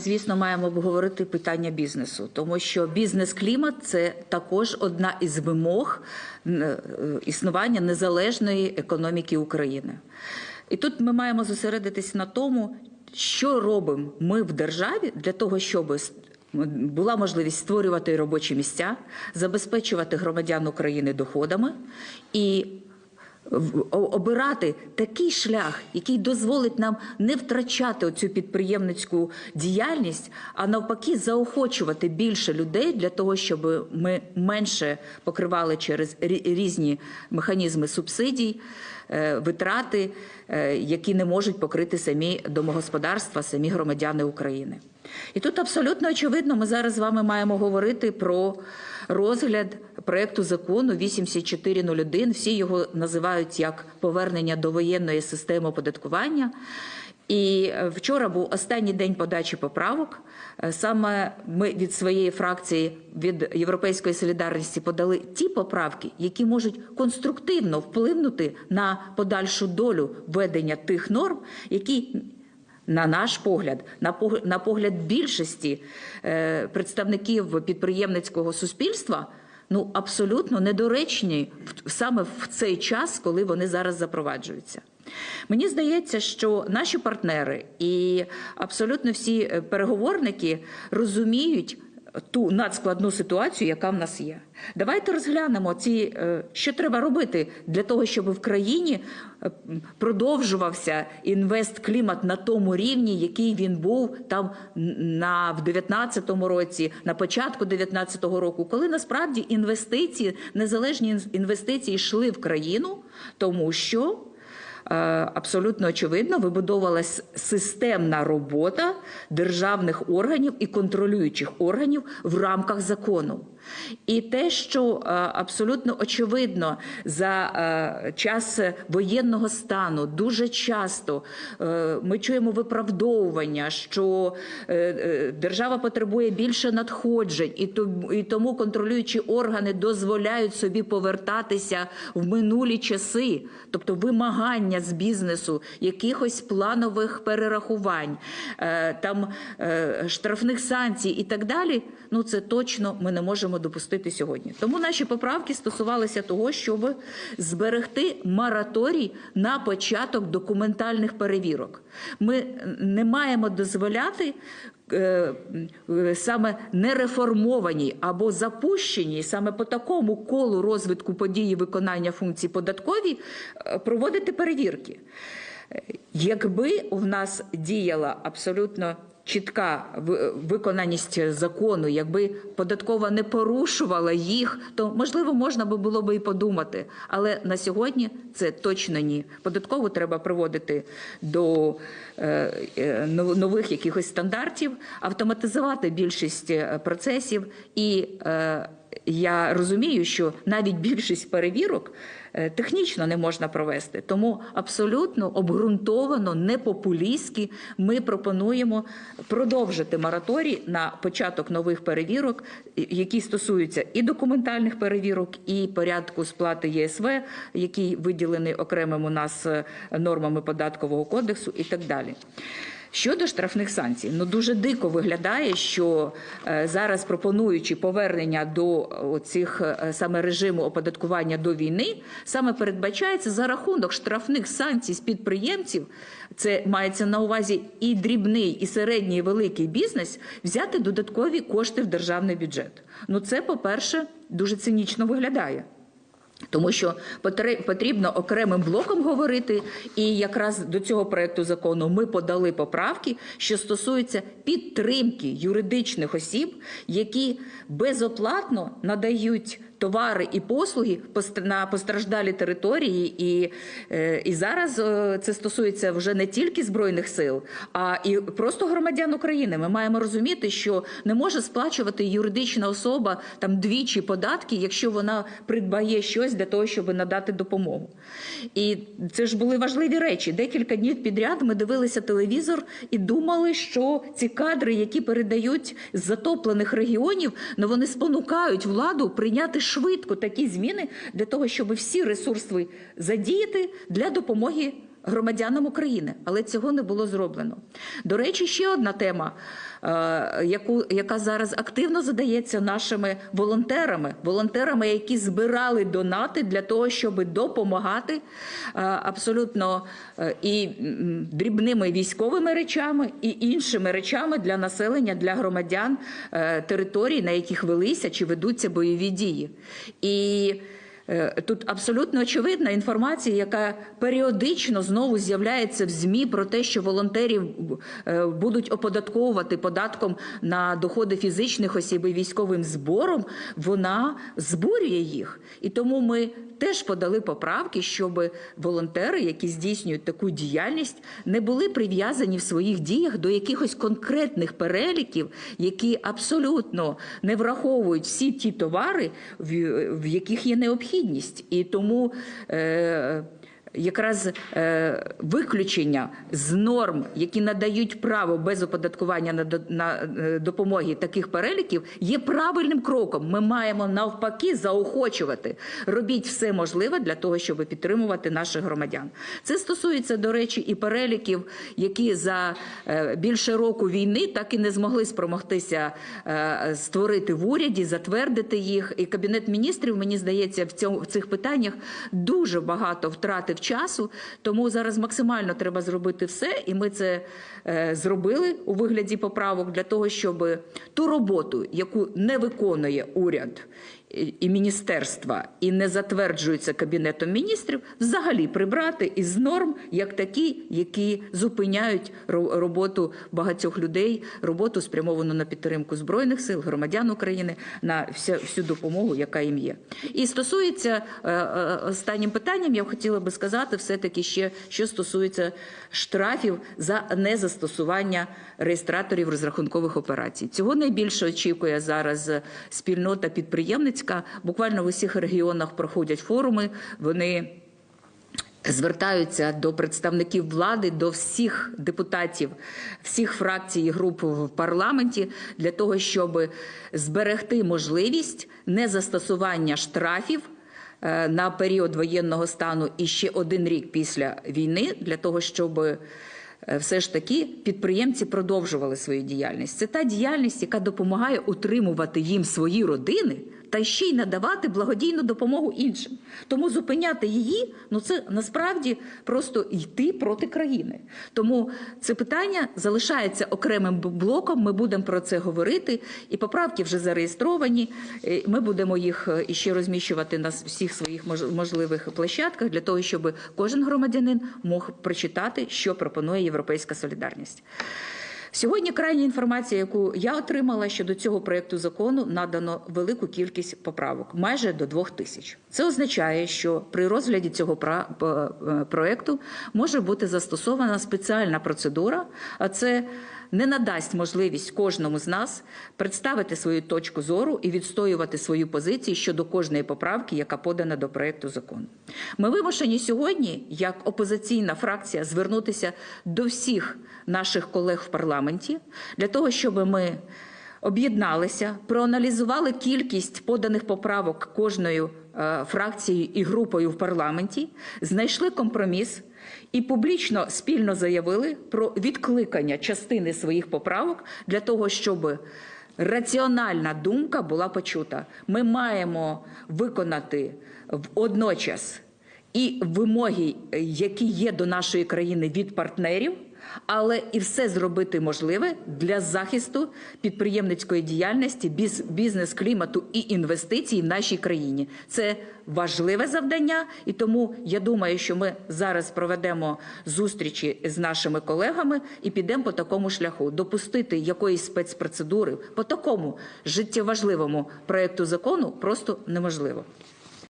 Звісно, маємо обговорити питання бізнесу, тому що бізнес-клімат це також одна із вимог е, існування незалежної економіки України. І тут ми маємо зосередитись на тому, що робимо ми в державі для того, щоб була можливість створювати робочі місця, забезпечувати громадян України доходами і обирати такий шлях, який дозволить нам не втрачати оцю підприємницьку діяльність, а навпаки, заохочувати більше людей для того, щоб ми менше покривали через рі- різні механізми субсидій, витрати, е, які не можуть покрити самі домогосподарства, самі громадяни України. І тут абсолютно очевидно, ми зараз з вами маємо говорити про розгляд проекту закону 8401. Всі його називають як повернення до воєнної системи оподаткування. І е, вчора був останній день подачі поправок. Е, Саме ми від своєї фракції від Європейської солідарності подали ті поправки, які можуть конструктивно вплинути на подальшу долю введення тих норм, які на наш погляд, на пог- на погляд більшості е, представників підприємницького суспільства, ну абсолютно недоречні саме в цей час, коли вони зараз запроваджуються. Мені здається, що наші партнери і абсолютно всі е, переговорники розуміють ту надскладну ситуацію, яка в нас є. Давайте розглянемо ці, е, що треба робити для того, щоб в країні е, продовжувався інвестклімат на тому рівні, який він був там на в 19-му році, на початку 19-го року, коли насправді інвестиції, незалежні інвестиції йшли в країну, тому що абсолютно очевидно вибудовувалась системна робота державних органів і контролюючих органів в рамках закону. І те, що е, абсолютно очевидно за е, час воєнного стану дуже часто е, ми чуємо виправдовування, що е, е, держава потребує більше надходжень, і тому контролюючі органи дозволяють собі повертатися в минулі часи, тобто вимагання з бізнесу якихось планових перерахувань, е, там е, штрафних санкцій і так далі. Ну це точно ми не можемо допустити сьогодні. Тому наші поправки стосувалися того, щоб зберегти мораторій на початок документальних перевірок. Ми не маємо дозволяти. Е, не Саме нереформовані або запущені саме по такому колу розвитку події виконання функцій податкові е, проводити перевірки. Е, Якби в нас діяла абсолютно чітка ви- виконаність закону, якби податкова не порушувала їх, то можливо можна було би і подумати. Але на сьогодні це точно ні. Податкову треба приводити до е, е, нов- нових якихось стандартів, автоматизувати більшість е, процесів і. Е, я розумію, що навіть більшість перевірок е, технічно не можна провести, тому абсолютно обґрунтовано, не популістськи ми пропонуємо продовжити мораторій на початок нових перевірок, які стосуються і документальних перевірок, і порядку сплати ЄСВ, який виділений окремим у нас е, нормами податкового кодексу, і так далі. Щодо штрафних санкцій, ну дуже дико виглядає, що е, зараз пропонуючи повернення до цих саме режиму оподаткування до війни, саме передбачається за рахунок штрафних санкцій з підприємців. Це мається на увазі і дрібний, і середній, і великий бізнес взяти додаткові кошти в державний бюджет. Ну це, по-перше, дуже цинічно виглядає. Тому що потрібно окремим блоком говорити, і якраз до цього проекту закону ми подали поправки, що стосуються підтримки юридичних осіб, які безоплатно надають товари і послуги на постраждалі території, і, е, і зараз е, це стосується вже не тільки збройних сил, а і просто громадян України. Ми маємо розуміти, що не може сплачувати юридична особа там двічі податки, якщо вона придбає щось для того, щоб надати допомогу. І це ж були важливі речі. Декілька днів підряд ми дивилися телевізор і думали, що ці кадри, які передають з затоплених регіонів, ну вони спонукають владу прийняти швидко такі зміни для того, щоб всі ресурси задіяти для допомоги громадянам України, але цього не було зроблено. До речі, ще одна тема, е, яку, яка зараз активно задається нашими волонтерами, волонтерами, які збирали донати для того, щоб допомагати е, абсолютно е, і дрібними військовими речами, і іншими речами для населення, для громадян територій, на яких велися чи ведуться бойові дії. І Тут абсолютно очевидна інформація, яка періодично знову з'являється в ЗМІ про те, що волонтерів е, будуть оподатковувати податком на доходи фізичних осіб і військовим збором. Вона збурює їх, і тому ми теж подали поправки, щоб волонтери, які здійснюють таку діяльність, не були прив'язані в своїх діях до якихось конкретних переліків, які абсолютно не враховують всі ті товари, в яких є необхідність. І тому е, якраз е, виключення з норм, які надають право без оподаткування на, на е, допомоги таких переліків, є правильним кроком. Ми маємо навпаки заохочувати. Робіть все можливе для того, щоб підтримувати наших громадян. Це стосується, до речі, і переліків, які за е, більше року війни так і не змогли спромогтися е, створити в уряді, затвердити їх. І кабінет міністрів, мені здається, в цьому в цих питаннях дуже багато втратив часу. Тому зараз максимально треба зробити все, і ми це е, зробили у вигляді поправок для того, щоб ту роботу, яку не виконує уряд. І- міністерства і не затверджується кабінетом міністрів, взагалі прибрати із норм як такі, які зупиняють ро- роботу багатьох людей, роботу спрямовану на підтримку збройних сил, громадян України, на всю допомогу, яка їм є. І стосується е, е, останнім питанням, я хотіла би сказати, все таки ще що стосується штрафів за незастосування реєстраторів розрахункових операцій. Цього найбільше очікує зараз спільнота підприємницька. Буквально в усіх регіонах проходять форуми. Вони звертаються до представників влади, до всіх депутатів, всіх фракцій і груп в парламенті для того, щоб зберегти можливість незастосування штрафів е, на період воєнного стану і ще один рік після війни, для того, щоб е, все ж таки підприємці продовжували свою діяльність. Це та діяльність, яка допомагає утримувати їм свої родини та ще й надавати благодійну допомогу іншим. Тому зупиняти її ну це насправді просто йти проти країни. Тому це питання залишається окремим блоком. Ми будемо про це говорити, і поправки вже зареєстровані. Е, Ми будемо їх е, іще розміщувати на всіх своїх мож- можливих площадках для того, щоб кожен громадянин мог прочитати, що пропонує Європейська солідарність. Сьогодні крайня інформація, яку я отримала щодо цього проєкту закону, надано велику кількість поправок, майже до двох тисяч. Це означає, що при розгляді цього е, проєкту може бути застосована спеціальна процедура, а це не надасть можливість кожному з нас представити свою точку зору і відстоювати свою позицію щодо кожної поправки, яка подана до проєкту закону. Ми вимушені сьогодні, як опозиційна фракція, звернутися до всіх наших колег в парламенті для того, щоб ми об'єдналися, проаналізували кількість поданих поправок кожною е, фракцією і групою в парламенті, знайшли компроміс і публічно спільно заявили про відкликання частини своїх поправок для того, щоб раціональна думка була почута. Ми маємо виконати водночас і вимоги, е, які є до нашої країни від партнерів, але і все зробити можливе для захисту підприємницької діяльності, біз- бізнес-клімату і інвестицій в нашій країні. Це важливе завдання, і тому я думаю, що ми зараз проведемо зустрічі з нашими колегами і підемо по такому шляху. Допустити якоїсь спецпроцедури по такому життєважливому проекту закону просто неможливо.